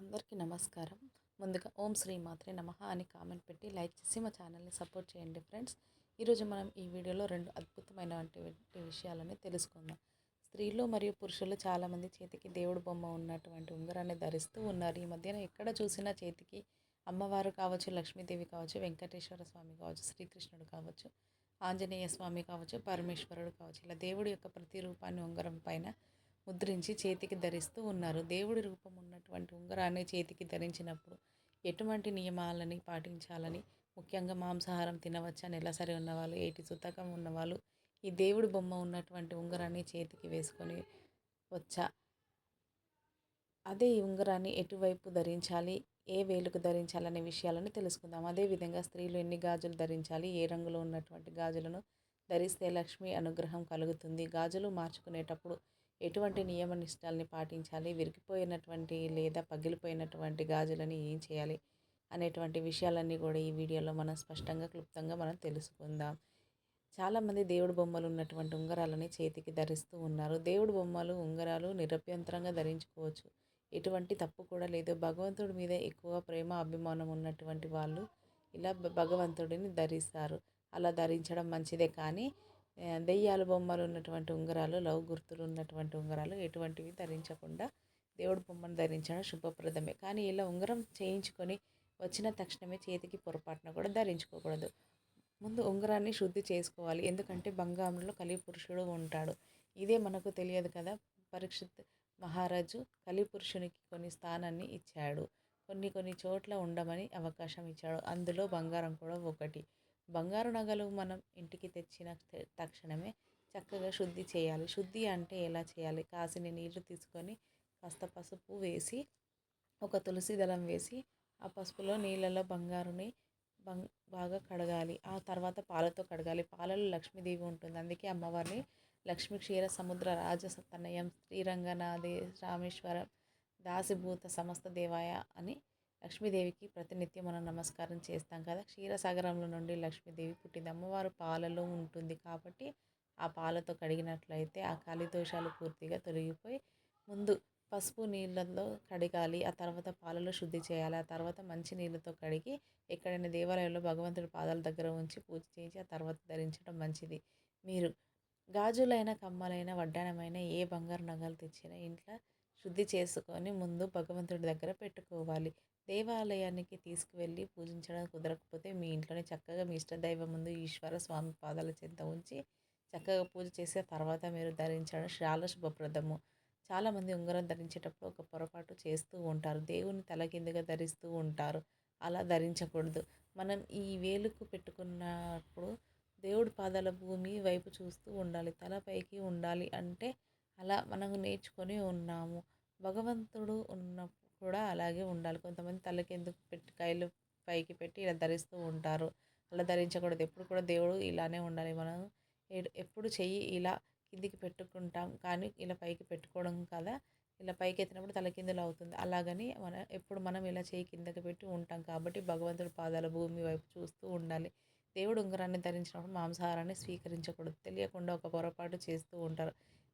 అందరికీ నమస్కారం. ముందుగా ఓం శ్రీ మాత్రే నమ అని కామెంట్ పెట్టి లైక్ చేసి మా ఛానల్ని సపోర్ట్ చేయండి ఫ్రెండ్స్. ఈరోజు మనం ఈ వీడియోలో రెండు అద్భుతమైనటువంటి విషయాలని తెలుసుకుందాం. స్త్రీలు మరియు పురుషులు చాలామంది చేతికి దేవుడు బొమ్మ ఉన్నటువంటి ఉంగరాన్ని ధరిస్తూ ఉన్నారు. ఈ మధ్యన ఎక్కడ చూసినా చేతికి అమ్మవారు కావచ్చు లక్ష్మీదేవి కావచ్చు వెంకటేశ్వర స్వామి కావచ్చు శ్రీకృష్ణుడు కావచ్చు ఆంజనేయ స్వామి కావచ్చు పరమేశ్వరుడు కావచ్చు ఇలా దేవుడి యొక్క ప్రతి రూపాన్ని ఉంగరం పైన ముద్రించి చేతికి ధరిస్తూ ఉన్నారు. దేవుడి రూపం ఉన్నటువంటి ఉంగరాన్ని చేతికి ధరించినప్పుడు ఎటువంటి నియమాలని పాటించాలని? ముఖ్యంగా మాంసాహారం తినవచ్చా? నెలసరి ఉన్నవాళ్ళు ఏటి సుతకం ఉన్నవాళ్ళు ఈ దేవుడి బొమ్మ ఉన్నటువంటి ఉంగరాన్ని చేతికి వేసుకొని వచ్చా? అదే ఈ ఉంగరాన్ని ఎటువైపు ధరించాలి? ఏ వేలుకు ధరించాలనే విషయాలను తెలుసుకుందాం. అదేవిధంగా స్త్రీలు ఎన్ని గాజులు ధరించాలి? ఏ రంగులో ఉన్నటువంటి గాజులను ధరిస్తే లక్ష్మి అనుగ్రహం కలుగుతుంది? గాజులు మార్చుకునేటప్పుడు ఎటువంటి నియమ నిష్టాలని పాటించాలి? విరిగిపోయినటువంటి లేదా పగిలిపోయినటువంటి గాజులని ఏం చేయాలి? అనేటువంటి విషయాలన్నీ కూడా ఈ వీడియోలో మనం స్పష్టంగా క్లుప్తంగా మనం తెలుసుకుందాం. చాలామంది దేవుడు బొమ్మలు ఉన్నటువంటి ఉంగరాలని చేతికి ధరిస్తూ ఉన్నారు. దేవుడు బొమ్మలు ఉంగరాలు నిరభ్యంతరంగా ధరించుకోవచ్చు. ఎటువంటి తప్పు కూడా లేదు. భగవంతుడి మీద ఎక్కువ ప్రేమ అభిమానం ఉన్నటువంటి వాళ్ళు ఇలా భగవంతుడిని ధరిస్తారు. అలా ధరించడం మంచిదే కానీ దెయ్యాల బొమ్మలు ఉన్నటువంటి ఉంగరాలు లవ్ గుర్తులు ఉన్నటువంటి ఉంగరాలు ఎటువంటివి ధరించకుండా దేవుడు బొమ్మను ధరించడం శుభప్రదమే. కానీ ఇలా ఉంగరం చేయించుకొని వచ్చిన తక్షణమే చేతికి పొరపాటున కూడా ధరించుకోకూడదు. ముందు ఉంగరాన్ని శుద్ధి చేసుకోవాలి. ఎందుకంటే బంగారంలో కలిపురుషుడు ఉంటాడు. ఇదే మనకు తెలియదు కదా పరీక్షిత్ మహారాజు కలిపురుషునికి కొన్ని స్థానాన్ని ఇచ్చాడు. కొన్ని కొన్ని చోట్ల ఉండమని అవకాశం ఇచ్చాడు. అందులో బంగారం కూడా ఒకటి. బంగారు నగలు మనం ఇంటికి తెచ్చిన తక్షణమే చక్కగా శుద్ధి చేయాలి. శుద్ధి అంటే ఎలా చేయాలి? కాసిన నీళ్ళు తీసుకొని కాస్త పసుపు వేసి ఒక తులసి దళం వేసి ఆ పసుపులో నీళ్ళలో బంగారుని బంగ్ బాగా కడగాలి. ఆ తర్వాత పాలతో కడగాలి. పాలలో లక్ష్మీదేవి ఉంటుంది. అందుకే అమ్మవారిని లక్ష్మీ క్షీర సముద్ర రాజసతనయం శ్రీరంగనాథి రామేశ్వరం దాసిభూత సమస్త దేవాయ అని లక్ష్మీదేవికి ప్రతినిత్యం మనం నమస్కారం చేస్తాం కదా. క్షీరసాగరంలో నుండి లక్ష్మీదేవి పుట్టింది. అమ్మవారు పాలలో ఉంటుంది కాబట్టి ఆ పాలతో కడిగినట్లయితే ఆ కాలి దోషాలు పూర్తిగా తొలగిపోయి ముందు పసుపు నీళ్ళల్లో కడగాలి ఆ తర్వాత పాలలో శుద్ధి చేయాలి ఆ తర్వాత మంచి నీళ్ళతో కడిగి ఎక్కడైనా దేవాలయంలో భగవంతుడి పాదాల దగ్గర ఉంచి పూజ చేయించి ఆ తర్వాత ధరించడం మంచిది. మీరు గాజులైన కమ్మలైన వడ్డానమైన ఏ బంగారు నగలు తెచ్చినా ఇంట్లో శుద్ధి చేసుకొని ముందు భగవంతుడి దగ్గర పెట్టుకోవాలి. దేవాలయానికి తీసుకువెళ్ళి పూజించడం కుదరకపోతే మీ ఇంట్లోనే చక్కగా మీ ఇష్టదైవం ముందు ఈశ్వర స్వామి పాదాల చెంత ఉంచి చక్కగా పూజ చేసిన తర్వాత మీరు ధరించడం చాలా శుభప్రదము. చాలామంది ఉంగరం ధరించేటప్పుడు ఒక పొరపాటు చేస్తూ ఉంటారు. దేవుని తల కిందగా ధరిస్తూ ఉంటారు. అలా ధరించకూడదు. మనం ఈ వేలుకు పెట్టుకున్నప్పుడు దేవుడి పాదాల భూమి వైపు చూస్తూ ఉండాలి. తల పైకి ఉండాలి అంటే అలా మనం నేర్చుకొని ఉన్నాము. భగవంతుడు ఉన్న కూడా అలాగే ఉండాలి. కొంతమంది తలకి ఎందుకు పెట్టి కాయలు పైకి పెట్టి ఇలా ధరిస్తూ ఉంటారు. అలా ధరించకూడదు. ఎప్పుడు కూడా దేవుడు ఇలానే ఉండాలి. మనం ఎప్పుడు చెయ్యి ఇలా కిందికి పెట్టుకుంటాం కానీ ఇలా పైకి పెట్టుకోవడం కదా. ఇలా పైకి ఎత్తినప్పుడు తలకిందులు అవుతుంది. అలాగని మన ఎప్పుడు మనం ఇలా చేయి కిందకి పెట్టి ఉంటాం కాబట్టి భగవంతుడి పాదాల భూమి వైపు చూస్తూ ఉండాలి. దేవుడు ఉంగరాన్ని ధరించినప్పుడు మాంసాహారాన్ని స్వీకరించకూడదు. తెలియకుండా ఒక పొరపాటు చేస్తూ ఉంటారు.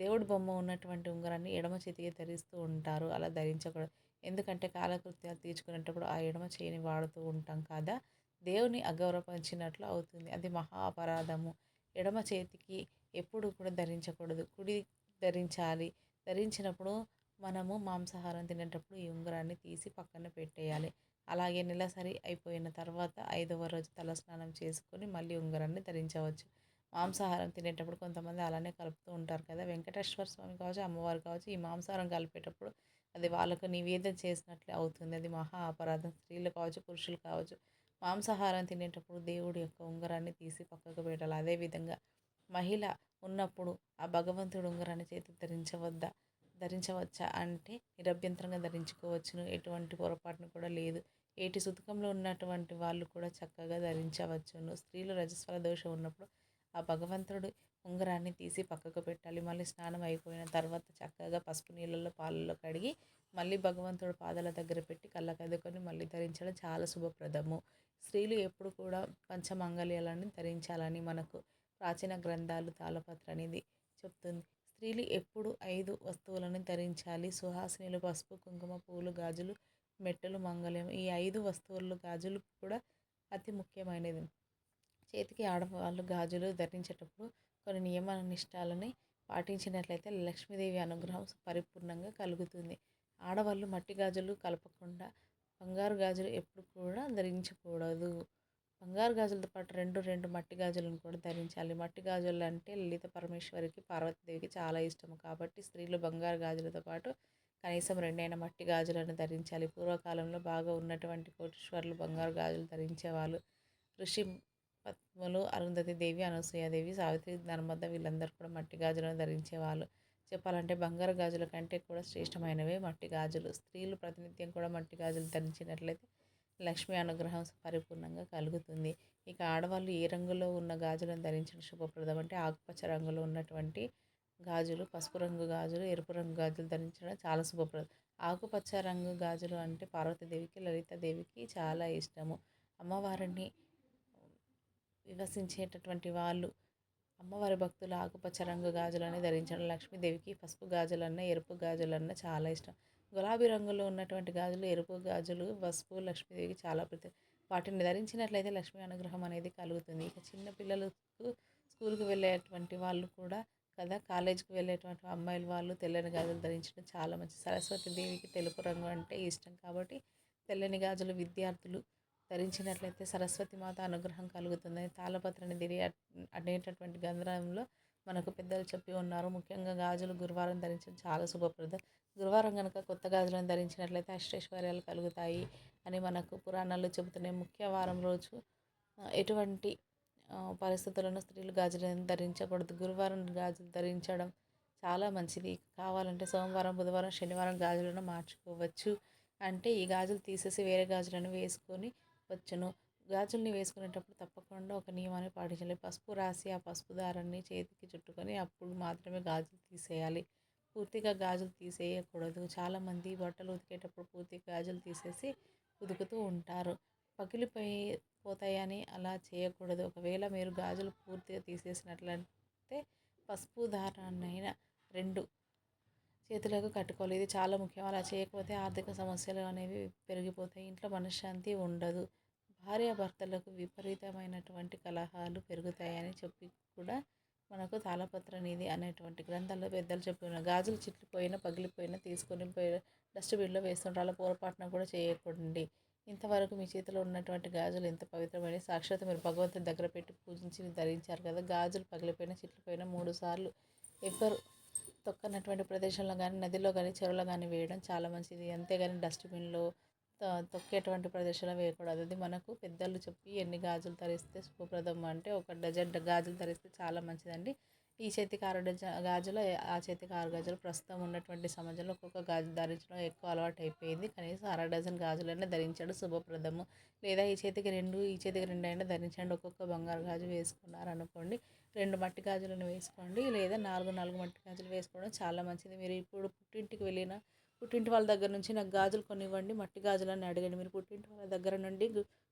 దేవుడి బొమ్మ ఉన్నటువంటి ఉంగరాన్ని ఎడమ చేతికి ధరిస్తూ ఉంటారు. అలా ధరించకూడదు. ఎందుకంటే కాలకృత్యాలు తీర్చుకునేటప్పుడు ఆ ఎడమ చేయిని వాడుతూ ఉంటాం కదా! దేవుని అగౌరవపరిచినట్లు అవుతుంది. అది మహా అపరాధము ఎడమ చేతికి ఎప్పుడు కూడా ధరించకూడదు. కుడి ధరించాలి. ధరించినప్పుడు మనము మాంసాహారం తినేటప్పుడు ఈ ఉంగరాన్ని తీసి పక్కన పెట్టేయాలి. అలాగే నెలసరి అయిపోయిన తర్వాత ఐదవ రోజు తలస్నానం చేసుకొని మళ్ళీ ఉంగరాన్ని ధరించవచ్చు. మాంసాహారం తినేటప్పుడు కొంతమంది అలానే కలుపుతూ ఉంటారు కదా! వెంకటేశ్వర స్వామి కావచ్చు అమ్మవారు కావచ్చు ఈ మాంసాహారం కలిపేటప్పుడు అది వాళ్ళకు నివేదన చేసినట్లే అవుతుంది. అది మహా అపరాధం. స్త్రీలు కావచ్చు పురుషులు కావచ్చు మాంసాహారం తినేటప్పుడు దేవుడి యొక్క ఉంగరాన్ని తీసి పక్కకు పెట్టాలి. అదేవిధంగా మహిళ ఉన్నప్పుడు ఆ భగవంతుడు ఉంగరాన్ని చేతి ధరించవద్దా? ధరించవచ్చా? అంటే నిరభ్యంతరంగా ధరించుకోవచ్చును. ఎటువంటి పొరపాటును కూడా లేదు. ఏటి సుతకంలో ఉన్నటువంటి వాళ్ళు కూడా చక్కగా ధరించవచ్చును. స్త్రీలు రజస్వల దోషం ఉన్నప్పుడు ఆ భగవంతుడు ఉంగరాన్ని తీసి పక్కకు పెట్టాలి. మళ్ళీ స్నానం అయిపోయిన తర్వాత చక్కగా పసుపు నీళ్ళల్లో పాలల్లో కడిగి మళ్ళీ భగవంతుడు పాదాల దగ్గర పెట్టి కళ్ళకద్దుకొని మళ్ళీ ధరించడం చాలా శుభప్రదము. స్త్రీలు ఎప్పుడు కూడా పంచమంగళ్యాలని ధరించాలని మనకు ప్రాచీన గ్రంథాలు తాళపత్ర అనేది చెప్తుంది. స్త్రీలు ఎప్పుడు ఐదు వస్తువులను ధరించాలి. సుహాసినిలు పసుపు కుంకుమ పూలు గాజులు మెట్టలు మంగళం ఈ ఐదు వస్తువులు గాజులు కూడా అతి ముఖ్యమైనది. చేతికి ఆడవాళ్ళు గాజులు ధరించేటప్పుడు కొన్ని నియమ నిష్టాలని పాటించినట్లయితే లక్ష్మీదేవి అనుగ్రహం పరిపూర్ణంగా కలుగుతుంది. ఆడవాళ్ళు మట్టి గాజులు కలపకుండా బంగారు గాజులు ఎప్పుడు కూడా ధరించకూడదు. బంగారు గాజులతో పాటు రెండు రెండు మట్టి గాజులను కూడా ధరించాలి. మట్టి గాజులు అంటే లలిత పరమేశ్వరికి పార్వతీదేవికి చాలా ఇష్టం. కాబట్టి స్త్రీలు బంగారు గాజులతో పాటు కనీసం రెండైన మట్టి గాజులను ధరించాలి. పూర్వకాలంలో బాగా ఉన్నటువంటి కోటీశ్వర్లు బంగారు గాజులు ధరించేవాళ్ళు. ఋషి పద్మలు అరుంధతి దేవి అనసూయాదేవి సావిత్రి నర్మద వీళ్ళందరూ కూడా మట్టి గాజులను ధరించేవాళ్ళు. చెప్పాలంటే బంగారు గాజుల కంటే కూడా శ్రేష్టమైనవే మట్టి గాజులు. స్త్రీలు ప్రతినిత్యం కూడా మట్టి గాజులు ధరించినట్లయితే లక్ష్మి అనుగ్రహం పరిపూర్ణంగా కలుగుతుంది. ఇక ఆడవాళ్ళు ఏ రంగులో ఉన్న గాజులను ధరించడం శుభప్రదం అంటే ఆకుపచ్చ రంగులో ఉన్నటువంటి గాజులు పసుపు రంగు గాజులు ఎరుపు రంగు గాజులు ధరించడం చాలా శుభప్రదం. ఆకుపచ్చ రంగు గాజులు అంటే పార్వతీదేవికి లలితాదేవికి చాలా ఇష్టము. అమ్మవారిని వివసించేటటువంటి వాళ్ళు. అమ్మవారి భక్తులు ఆకుపచ్చ రంగు గాజులని ధరించడం లక్ష్మీదేవికి పసుపు గాజులన్న ఎరుపు గాజులన్న చాలా ఇష్టం. గులాబీ రంగులో ఉన్నటువంటి గాజులు ఎరుపు గాజులు పసుపు లక్ష్మీదేవికి చాలా ప్రతి వాటిని ధరించినట్లయితే లక్ష్మీ అనుగ్రహం అనేది కలుగుతుంది. ఇక చిన్న పిల్లలకు స్కూల్కి వెళ్ళేటువంటి వాళ్ళు కూడా కదా కాలేజీకి వెళ్ళేటువంటి అమ్మాయిల వాళ్ళు తెల్లని గాజులు ధరించడం చాలా మంచి సరస్వతి దేవికి తెలుపు రంగు అంటే ఇష్టం కాబట్టి తెల్లని గాజులు విద్యార్థులు ధరించినట్లయితే సరస్వతి మాత అనుగ్రహం కలుగుతుంది. తాళపత్రని దిరి అనేటటువంటి గంధంలో మనకు పెద్దలు చెప్పి ఉన్నారు. ముఖ్యంగా గాజులు గురువారం ధరించడం చాలా శుభప్రదం. గురువారం కనుక కొత్త గాజులను ధరించినట్లయితే అష్టైశ్వర్యాలు కలుగుతాయి అని మనకు పురాణాలు చెబుతున్నాయి. ముఖ్య వారం రోజు ఎటువంటి పరిస్థితులను స్త్రీలు గాజులను ధరించకూడదు. గురువారం గాజులు ధరించడం చాలా మంచిది. కావాలంటే సోమవారం బుధవారం శనివారం గాజులను మార్చుకోవచ్చు. అంటే ఈ గాజులు తీసేసి వేరే గాజులను వేసుకొని వచ్చును గాజుల్ని వేసుకునేటప్పుడు తప్పకుండా ఒక నియమాన్ని పాటించాలి. పసుపు రాసి ఆ పసుపు దారాన్ని చేతికి చుట్టుకొని అప్పుడు మాత్రమే గాజులు తీసేయాలి. పూర్తిగా గాజులు తీసేయకూడదు. చాలామంది బట్టలు ఉతికేటప్పుడు పూర్తిగా గాజులు తీసేసి ఉతుకుతూ ఉంటారు. పగిలిపోయి పోతాయని అలా చేయకూడదు. ఒకవేళ మీరు గాజులు పూర్తిగా తీసేసినట్లయితే పసుపు దారాన్నైనా రెండు చేతులకు కట్టుకోవాలి. ఇది చాలా ముఖ్యం. అలా చేయకపోతే ఆర్థిక సమస్యలు అనేవి పెరిగిపోతాయి. ఇంట్లో మనశ్శాంతి ఉండదు. భార్యాభర్తలకు విపరీతమైనటువంటి కలహాలు పెరుగుతాయని చెప్పి కూడా మనకు తాళపత్ర నిధి అనేటువంటి గ్రంథాల్లో పెద్దలు చెప్పిన గాజులు చిట్లిపోయిన పగిలిపోయిన తీసుకొని పోయి డస్ట్బిన్లో వేస్తుంటారు అలా పొరపాటున కూడా చేయకూడండి ఇంతవరకు మీ చేతిలో ఉన్నటువంటి గాజులు ఎంత పవిత్రమైన సాక్షాత్ మీరు భగవంతుని దగ్గర పెట్టి పూజించి ధరించారు కదా. గాజులు పగిలిపోయిన చిట్లిపోయిన మూడు సార్లు ఎవ్వరు తొక్కనటువంటి ప్రదేశంలో కానీ నదిలో కానీ చెరువులో కానీ వేయడం చాలా మంచిది. అంతేగాని డస్ట్బిన్లో తొక్కేటువంటి ప్రదేశంలో వేయకూడదు. అది మనకు పెద్దలు చెప్పి ఎన్ని గాజులు ధరిస్తే శుభప్రదం అంటే ఒక డజన్ గాజులు ధరిస్తే చాలా మంచిదండి. ఈ చేతికి ఆరు గాజులు ఆ చేతికి ఆరు గాజులు ప్రస్తుతం ఉన్నటువంటి సమాజంలో ఒక్కొక్క గాజు ధరించడం ఎక్కువ అలవాటు అయిపోయింది కనీసం అర డజన్ గాజులైనా ధరించడం శుభప్రదము. లేదా ఈ చేతికి రెండు ఈ చేతికి రెండు అయినా ధరించండి. ఒక్కొక్క బంగారు గాజు వేసుకున్నారు అనుకోండి రెండు మట్టి గాజులను వేసుకోండి లేదా నాలుగు నాలుగు మట్టి గాజులు వేసుకోవడం చాలా మంచిది. మీరు ఇప్పుడు పుట్టింటికి వెళ్ళిన పుట్టింటి వాళ్ళ దగ్గర నుంచి నాకు గాజులు కొనివ్వండి మట్టి గాజులని అడగండి. మీరు పుట్టింటి వాళ్ళ దగ్గర నుండి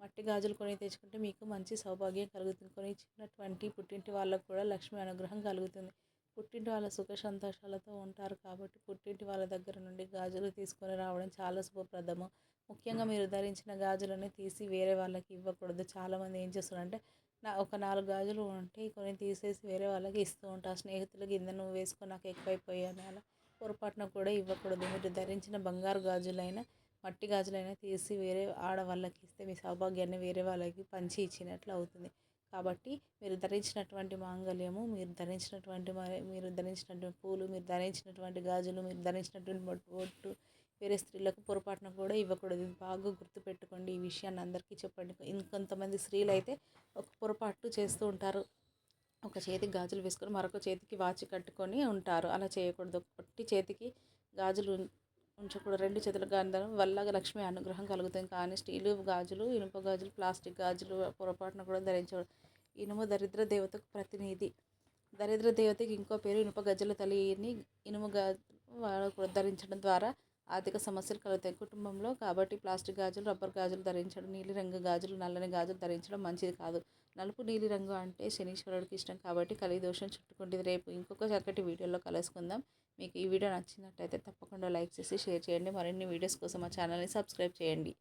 మట్టి గాజులు కొని తెచ్చుకుంటే మీకు మంచి సౌభాగ్యం కలుగుతుంది. కొని ఇచ్చినటువంటి పుట్టింటి వాళ్ళకు కూడా లక్ష్మి అనుగ్రహం కలుగుతుంది. పుట్టింటి వాళ్ళ సుఖ సంతోషాలతో ఉంటారు కాబట్టి పుట్టింటి వాళ్ళ దగ్గర నుండి గాజులు తీసుకొని రావడం చాలా శుభప్రదము. ముఖ్యంగా మీరు ధరించిన గాజులని తీసి వేరే వాళ్ళకి ఇవ్వకూడదు. చాలామంది ఏం చేస్తున్నారంటే నా ఒక నాలుగు గాజులు ఉంటే కొన్ని తీసేసి వేరే వాళ్ళకి ఇస్తూ ఉంటారు. స్నేహితులు కింద నువ్వు వేసుకొని నాకు ఎక్కువైపోయాను అలా పొరపాటున కూడా ఇవ్వకూడదు. మీరు ధరించిన బంగారు గాజులైనా మట్టి గాజులైనా తీసి వేరే ఆడవాళ్ళకి ఇస్తే మీ సౌభాగ్యాన్ని వేరే వాళ్ళకి పంచి ఇచ్చినట్లు అవుతుంది. కాబట్టి మీరు ధరించినటువంటి మాంగళ్యము మీరు ధరించినటువంటి మీరు ధరించినటువంటి పూలు మీరు ధరించినటువంటి గాజులు మీరు ధరించినటువంటి బొట్టు వేరే స్త్రీలకు పొరపాటున కూడా ఇవ్వకూడదు. ఇది బాగా గుర్తుపెట్టుకోండి ఈ విషయాన్ని అందరికీ చెప్పండి. ఇంకొంతమంది స్త్రీలు అయితే ఒక పొరపాటు చేస్తూ ఉంటారు. ఒక చేతికి గాజులు వేసుకొని మరొక చేతికి వాచి కట్టుకొని ఉంటారు. అలా చేయకూడదు. ఒకటి చేతికి గాజులు ఉంచకూడదు. రెండు చేతుల గంధం వల్ల లక్ష్మి అనుగ్రహం కలుగుతుంది. కానీ స్టీలు గాజులు ఇనుప గాజులు ప్లాస్టిక్ గాజులు పొరపాటున కూడా ధరించకూడదు. ఇనుము దరిద్ర దేవతకు ప్రతినిధి. దరిద్ర దేవతకి ఇంకో పేరు ఇనుప గజ్జల తల్లిని ఇనుము గాజు ధరించడం ద్వారా ఆర్థిక సమస్యలు కలుగుతాయి. కుటుంబంలో కాబట్టి ప్లాస్టిక్ గాజులు రబ్బర్ గాజులు ధరించడం నీలిరంగు గాజులు నల్లని గాజులు ధరించడం మంచిది కాదు. నలుపు నీలిరంగు అంటే శనీశ్వరుడికి ఇష్టం కాబట్టి కలిదోషం చుట్టుకుంటుంది. రేపు ఇంకొక చక్కటి వీడియోలో కలుసుకుందాం. మీకు ఈ వీడియో నచ్చినట్టయితే తప్పకుండా లైక్ చేసి షేర్ చేయండి. మరిన్ని వీడియోస్ కోసం మా ఛానల్ని సబ్స్క్రైబ్ చేయండి.